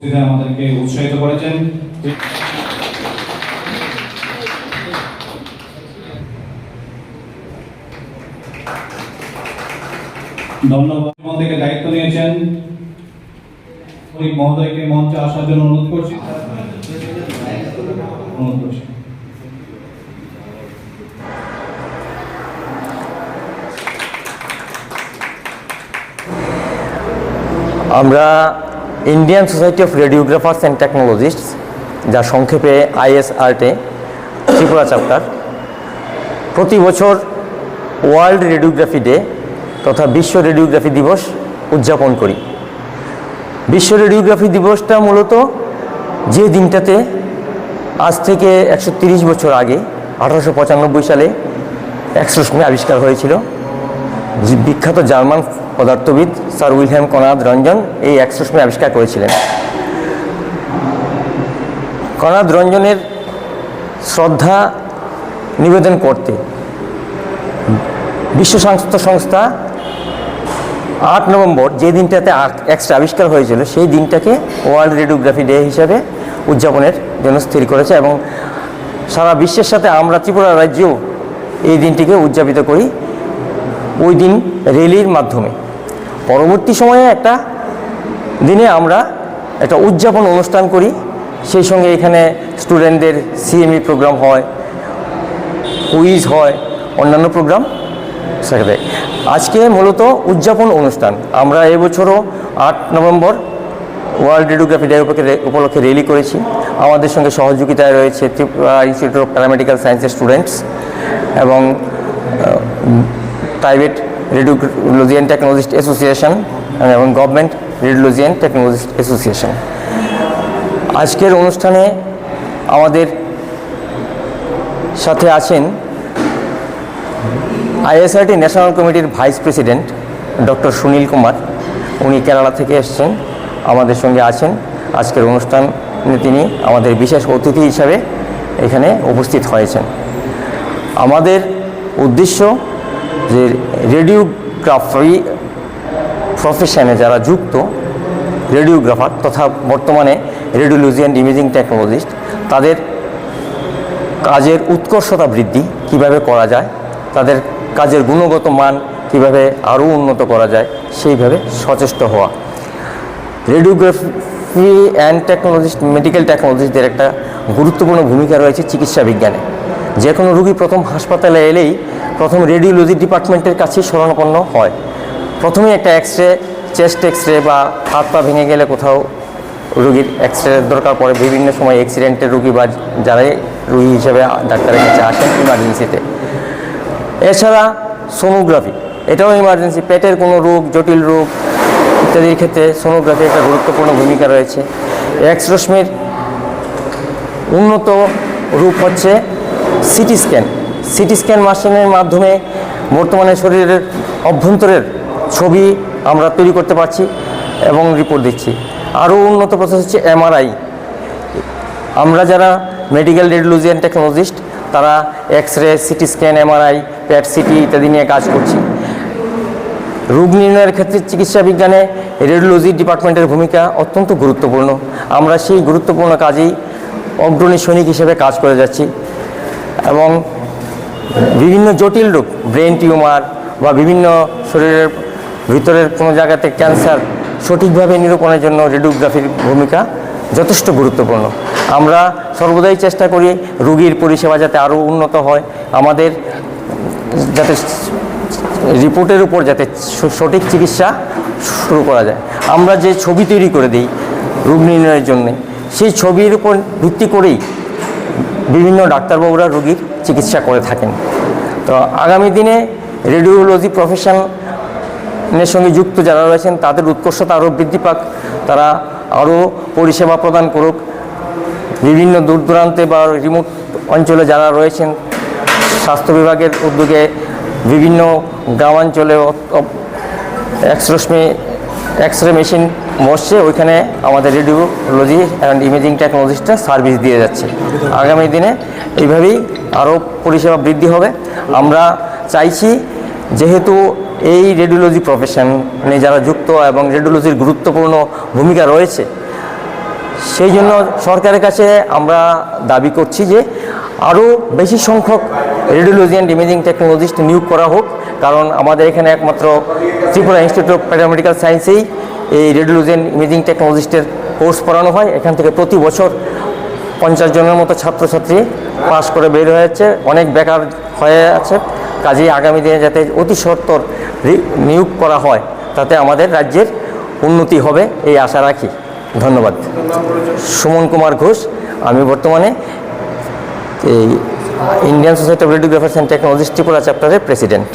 আমাদেরকে উৎসাহিত করেছেন, ধন্যবাদ। থেকে দায়িত্ব নিয়েছেন। মহোদয়কে মঞ্চে আসার জন্য অনুরোধ করছি। অনুরোধ করছি। আমরা Indian Society of Radiographers and Technologists যা সংক্ষেপে আইএসআরটে ত্রিপুরা চ্যাপ্টার প্রতি বছর ওয়ার্ল্ড রেডিওগ্রাফি ডে তথা বিশ্ব রেডিওগ্রাফি দিবস উদযাপন করি। বিশ্ব রেডিওগ্রাফি দিবসটা মূলত যে দিনটাতে আজ থেকে একশো বছর আগে, আঠারোশো পঁচানব্বই সালে এক্সরশ্মি আবিষ্কার হয়েছিল। বিখ্যাত জার্মান পদার্থবিদ স্যার উইলহেম কনাদ রঞ্জন এই এক্সরশ্মি আবিষ্কার করেছিলেন। কনাদ রঞ্জনের শ্রদ্ধা নিবেদন করতে বিশ্ব স্বাস্থ্য সংস্থা আট নভেম্বর যে দিনটাতে এক্সট্রা আবিষ্কার হয়েছিল, সেই দিনটাকে ওয়ার্ল্ড রেডিওগ্রাফি ডে হিসাবে উদযাপনের জন্য স্থির করেছে এবং সারা বিশ্বের সাথে আমরা ত্রিপুরা রাজ্যেও এই দিনটিকে উদযাপিত করি। ওই দিন রেলির মাধ্যমে। পরবর্তী সময়ে একটা দিনে আমরা একটা উদযাপন অনুষ্ঠান করি। সেই সঙ্গে এখানে স্টুডেন্টদের সিএমই প্রোগ্রাম হয় কুইজ হয়, অন্যান্য প্রোগ্রাম সেখানে। আজকে মূলত উদযাপন অনুষ্ঠান। আমরা এবছরও আট নভেম্বর ওয়ার্ল্ড রেডিওগ্রাফি ডে উপলক্ষে- র্যালি করেছি। আমাদের সঙ্গে সহযোগিতায় রয়েছে ইনস্টিটিউট অফ প্যারামেডিক্যাল সায়েন্সের স্টুডেন্টস এবং প্রাইভেট রেডিওলজিয়ান টেকনোলজিস্ট অ্যাসোসিয়েশন এবং গভর্নমেন্ট রেডিওলজিয়ান টেকনোলজিস্ট অ্যাসোসিয়েশন আজকের অনুষ্ঠানে আমাদের সাথে আছেন আইএসআরটি ন্যাশনাল কমিটির vice president doctor Sunil Kumar উনি কেরালা থেকে এসছেন, আমাদের সঙ্গে আছেন। আজকের অনুষ্ঠানে তিনি আমাদের বিশেষ অতিথি হিসাবে এখানে উপস্থিত হয়েছেন। আমাদের উদ্দেশ্য যে রেডিওগ্রাফি প্রফেশনে যারা যুক্ত, রেডিওগ্রাফার তথা বর্তমানে রেডিওলজি অ্যান্ড ইমেজিং টেকনোলজিস্ট তাদের কাজের উৎকর্ষতা বৃদ্ধি কীভাবে করা যায়, তাদের কাজের গুণগত মান কীভাবে আরও উন্নত করা যায়, সেইভাবে সচেষ্ট হওয়া। রেডিওগ্রাফি অ্যান্ড টেকনোলজিস্ট মেডিকেল টেকনোলজিস্টদের একটা গুরুত্বপূর্ণ ভূমিকা রয়েছে চিকিৎসা বিজ্ঞানে। যে কোনো রুগী প্রথম হাসপাতালে এলেই প্রথম রেডিওলজি ডিপার্টমেন্টের কাছে শরণাপন্ন হয়। প্রথমেই একটা X ray chest X ray বা হাত পা ভেঙে গেলে কোথাও রুগীর এক্স রে দরকার পড়ে। বিভিন্ন সময় অ্যাক্সিডেন্টের রুগী বা যারাই রুগী হিসেবে ডাক্তারের কাছে আসেন ইমার্জেন্সিতে এছাড়া সোনোগ্রাফি এটাও ইমার্জেন্সি পেটের কোনো রোগ, জটিল রোগ ইত্যাদির ক্ষেত্রে সোনোগ্রাফি একটা গুরুত্বপূর্ণ ভূমিকা রয়েছে। এক্স রশ্মির উন্নত রূপ হচ্ছে সিটি স্ক্যান সিটি স্ক্যান মেশিনের মাধ্যমে বর্তমানে শরীরের অভ্যন্তরের ছবি আমরা তৈরি করতে পারছি এবং রিপোর্ট দিচ্ছি। আরও উন্নত প্রসেস হচ্ছে এমআরআই আমরা যারা মেডিকেল রেডিওলজিয়ান টেকনোলজিস্ট তারা X ray CT scan MRI PET CT ইত্যাদি নিয়ে কাজ করছি। রোগ নির্ণয়ের ক্ষেত্রে চিকিৎসা বিজ্ঞানে রেডিওলজি ডিপার্টমেন্টের ভূমিকা অত্যন্ত গুরুত্বপূর্ণ। আমরা সেই গুরুত্বপূর্ণ কাজেই অগ্রণী সৈনিক হিসেবে কাজ করে যাচ্ছি এবং বিভিন্ন জটিল রোগ ব্রেন টিউমার বা বিভিন্ন শরীরের ভিতরের কোনো জায়গাতে ক্যান্সার সঠিকভাবে নিরূপণের জন্য রেডিওগ্রাফির ভূমিকা যথেষ্ট গুরুত্বপূর্ণ। আমরা সর্বদাই চেষ্টা করি রুগীর পরিষেবা যাতে আরও উন্নত হয়, আমাদের যাতে রিপোর্টের উপর যাতে সঠিক চিকিৎসা শুরু করা যায়। আমরা যে ছবি তৈরি করে দিই রোগ নির্ণয়ের জন্যে, সেই ছবির উপর ভিত্তি করেই বিভিন্ন ডাক্তারবাবুরা রোগীর চিকিৎসা করে থাকেন। তো আগামী দিনে রেডিওলজি প্রফেশনের সঙ্গে যুক্ত যারা রয়েছেন, তাদের উৎকর্ষতা আরও বৃদ্ধি পাক, তারা আরও পরিষেবা প্রদান করুক। বিভিন্ন দূর দূরান্তে বা রিমোট অঞ্চলে যারা রয়েছেন, স্বাস্থ্য বিভাগের উদ্যোগে বিভিন্ন গ্রামাঞ্চলে এক্স রশ্মি এক্স রে মেশিন বসছে ওইখানে আমাদের রেডিওলজি অ্যান্ড ইমেজিং টেকনোলজিস্টরা সার্ভিস দিয়ে যাচ্ছে। আগামী দিনে এইভাবেই আরও পরিষেবা বৃদ্ধি হবে। আমরা চাইছি যেহেতু এই রেডিওলজি প্রফেশনে যারা যুক্ত এবং রেডিওলজির গুরুত্বপূর্ণ ভূমিকা রয়েছে, সেই জন্য সরকারের কাছে আমরা দাবি করছি যে আরও বেশি সংখ্যক রেডিওলজি ইমেজিং টেকনোলজিস্ট নিয়োগ করা হোক, কারণ আমাদের এখানে একমাত্র ত্রিপুরা ইনস্টিটিউট অফ প্যারামেডিক্যাল সায়েন্সেই এই রেডিওলজি ইমেজিং টেকনোলজিস্টের কোর্স পড়ানো হয়। এখান থেকে প্রতি বছর পঞ্চাশ জনের মতো ছাত্রছাত্রী পাস করে বের হয়েছে অনেক বেকার হয়ে আছে। কাজেই আগামী দিনে যাতে অতি সত্তর নিয়োগ করা হয়, তাতে আমাদের রাজ্যের উন্নতি হবে এই আশা রাখি। ধন্যবাদ। সুমন কুমার ঘোষ, আমি বর্তমানে এই Indian Society of Radiographers and Technologist Tripura চ্যাপ্টারের প্রেসিডেন্ট